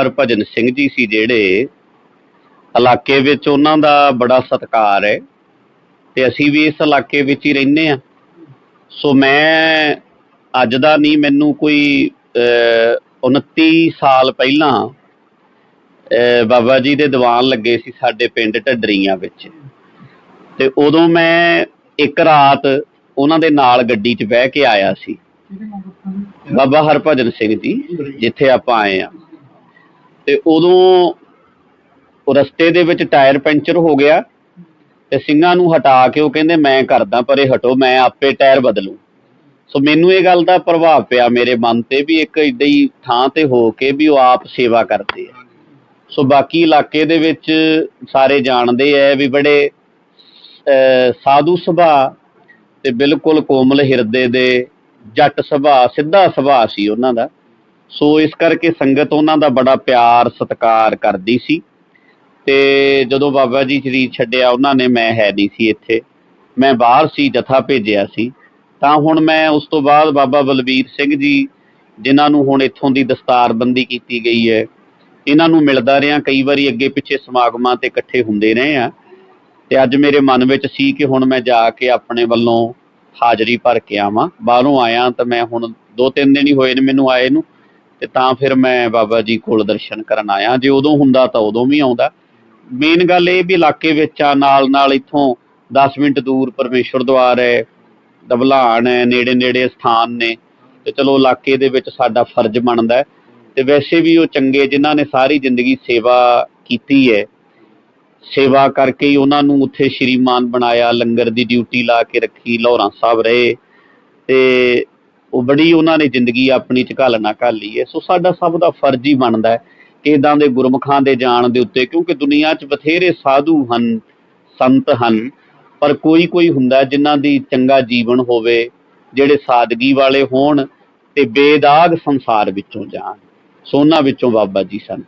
ਹਰਭਜਨ ਸਿੰਘ ਜੀ ਸੀ ਜਿਹੜੇ ਇਲਾਕੇ ਵਿੱਚ ਉਹਨਾਂ ਦਾ ਬੜਾ ਸਤਿਕਾਰ ਹੈ ਤੇ ਅਸੀਂ ਵੀ ਇਸ ਇਲਾਕੇ ਵਿੱਚ ਹੀ ਰਹਿੰਦੇ ਆ ਸੋ ਮੈਂ ਅੱਜ ਦਾ ਨਹੀਂ ਮੈਨੂੰ ਕੋਈ ਅਹ, 29 ਸਾਲ ਪਹਿਲਾਂ ਬਾਬਾ ਜੀ ਦੇ ਦੀਵਾਨ ਲੱਗੇ ਸੀ ਸਾਡੇ ਪਿੰਡ ਢੱਡਰੀਆਂ ਵਿੱਚ। ਤੇ ਉਦੋਂ ਮੈਂ ਇੱਕ ਰਾਤ ਉਹਨਾਂ ਦੇ ਨਾਲ ਗੱਡੀ 'ਚ ਬਹਿ ਕੇ ਆਇਆ ਸੀ। ਬਾਬਾ ਹਰਭਜਨ ਸਿੰਘ ਜੀ ਜਿੱਥੇ ਆਪਾਂ ਆਏ ਆ ਤੇ ਉਦੋਂ ਰਸਤੇ ਦੇ ਵਿੱਚ ਟਾਇਰ ਪੈਂਚਰ ਹੋ ਗਿਆ ਤੇ ਸਿੰਘਾਂ ਨੂੰ ਹਟਾ ਕੇ ਉਹ ਕਹਿੰਦੇ ਮੈਂ ਕਰਦਾ ਪਰੇ ਹਟੋ ਮੈਂ ਆਪੇ ਟਾਇਰ ਬਦਲੂ। ਸੋ ਮੈਨੂੰ ਇਹ ਗੱਲ ਦਾ ਪ੍ਰਭਾਵ ਪਿਆ ਮੇਰੇ ਮਨ ਤੇ ਵੀ ਇੱਕ ਏਦਾਂ ਹੀ ਥਾਂ ਤੇ ਹੋ ਕੇ ਵੀ ਉਹ ਆਪ ਸੇਵਾ ਕਰਦੇ ਆ। ਸੋ ਬਾਕੀ ਇਲਾਕੇ ਦੇ ਵਿੱਚ ਸਾਰੇ ਜਾਣਦੇ ਆ ਵੀ ਬੜੇ ਅਹ, ਸਾਧੂ ਸੁਭਾਅ ਤੇ ਬਿਲਕੁਲ ਕੋਮਲ ਹਿਰਦੇ ਦੇ ਜੱਟ ਸੁਭਾਅ ਸਿੱਧਾ ਸੁਭਾਅ ਸੀ ਉਹਨਾਂ ਦਾ। ਸੋ ਇਸ ਕਰਕੇ ਸੰਗਤ ਉਹਨਾਂ ਦਾ ਬੜਾ ਪਿਆਰ, ਸਤਿਕਾਰ ਕਰਦੀ ਸੀ। ਤੇ ਜਦੋਂ ਬਾਬਾ ਜੀ ਸਰੀਰ ਛੱਡਿਆ, ਉਹਨਾਂ ਨੇ ਮੈਂ ਹੈ ਨਹੀਂ ਸੀ ਇੱਥੇ। ਮੈਂ ਬਾਹਰ ਸੀ, ਜਥਾ ਭੇਜਿਆ ਸੀ। ਤਾਂ ਹੁਣ ਮੈਂ ਉਸ ਤੋਂ ਬਾਅਦ ਬਾਬਾ ਬਲਬੀਰ ਸਿੰਘ ਜੀ, ਜਿਨ੍ਹਾਂ ਨੂੰ ਹੁਣ ਇੱਥੋਂ ਦੀ ਦਸਤਾਰਬੰਦੀ ਕੀਤੀ ਗਈ ਹੈ, ਇਹਨਾਂ ਨੂੰ ਮਿਲਦਾ ਰਿਹਾ। ਕਈ ਵਾਰੀ ਅੱਗੇ ਪਿੱਛੇ ਸਮਾਗਮਾਂ ਤੇ ਇਕੱਠੇ ਹੁੰਦੇ ਰਹੇ ਆ ਤੇ ਅੱਜ ਮੇਰੇ ਮਨ ਵਿੱਚ ਸੀ ਕਿ ਹੁਣ ਮੈਂ ਜਾ ਕੇ ਆਪਣੇ ਵੱਲੋਂ ਹਾਜ਼ਰੀ ਭਰ ਕੇ ਆਵਾਂ। ਬਾਹਰੋਂ ਆਇਆ ਤਾਂ ਮੈਂ ਹੁਣ ਦੋ ਤਿੰਨ ਦਿਨ ਹੀ ਹੋਏ ਨੇ ਮੈਨੂੰ ਆਏ ਨੂੰ। ਤੇ ਤਾਂ ਫਿਰ ਮੈਂ ਬਾਬਾ ਜੀ ਕੋਲ ਦਰਸ਼ਨ ਕਰਨ ਆਇਆ। ਜੇ ਉਦੋਂ ਹੁੰਦਾ ਤਾਂ ਉਦੋਂ ਵੀ ਆਉਂਦਾ। ਮੇਨ ਗੱਲ ਇਹ ਵੀ ਇਲਾਕੇ ਵਿੱਚ ਆ, ਨਾਲ ਨਾਲ ਇੱਥੋਂ 10 ਮਿੰਟ ਦੂਰ ਪਰਮੇਸ਼ਵਰ ਦੁਆਰ ਹੈ ਦਬਲਾਨ ਹੈ, ਨੇੜੇ ਨੇੜੇ ਸਥਾਨ ਨੇ। ਤੇ ਚਲੋ ਇਲਾਕੇ ਦੇ ਵਿੱਚ ਸਾਡਾ ਫਰਜ਼ ਬਣਦਾ ਤੇ ਵੈਸੇ ਵੀ ਉਹ ਚੰਗੇ ਜਿਨ੍ਹਾਂ ਨੇ ਸਾਰੀ ਜ਼ਿੰਦਗੀ ਸੇਵਾ ਕੀਤੀ ਹੈ। ਸੇਵਾ ਕਰਕੇ ਹੀ ਉਹਨਾਂ ਨੂੰ ਉੱਥੇ ਸ਼੍ਰੀਮਾਨ ਬਣਾਇਆ, ਲੰਗਰ ਦੀ ਡਿਊਟੀ ਲਾ ਕੇ ਰੱਖੀ ਲਾਹੌਰਾਂ ਸਾਹਿਬ ਰਹੇ। ਤੇ ਉਹ ਬੜੀ ਉਹਨਾਂ ਨੇ ਜ਼ਿੰਦਗੀ ਆਪਣੀ ਚ ਘਾਲਣਾ ਘਾਲੀ ਹੈ। ਸੋ ਸਾਡਾ ਸਭ ਦਾ ਫਰਜ਼ ਹੀ ਬਣਦਾ ਹੈ ਕਿ ਇਦਾਂ ਦੇ ਗੁਰਮੁਖਾਂ ਦੇ ਜਾਣ ਦੇ ਉੱਤੇ, ਕਿਉਂਕਿ ਦੁਨੀਆ 'ਚ ਬਥੇਰੇ ਸਾਧੂ ਹਨ, ਸੰਤ ਹਨ, ਪਰ ਕੋਈ ਕੋਈ ਹੁੰਦਾ ਜਿਨ੍ਹਾਂ ਦੀ ਚੰਗਾ ਜੀਵਨ ਹੋਵੇ, ਜਿਹੜੇ ਸਾਦਗੀ ਵਾਲੇ ਹੋਣ ਤੇ ਬੇਦਾਗ ਸੰਸਾਰ ਵਿੱਚੋਂ ਜਾਣ। ਸੋਨਾ ਵਿੱਚੋਂ ਬਾਬਾ ਜੀ ਸਨ।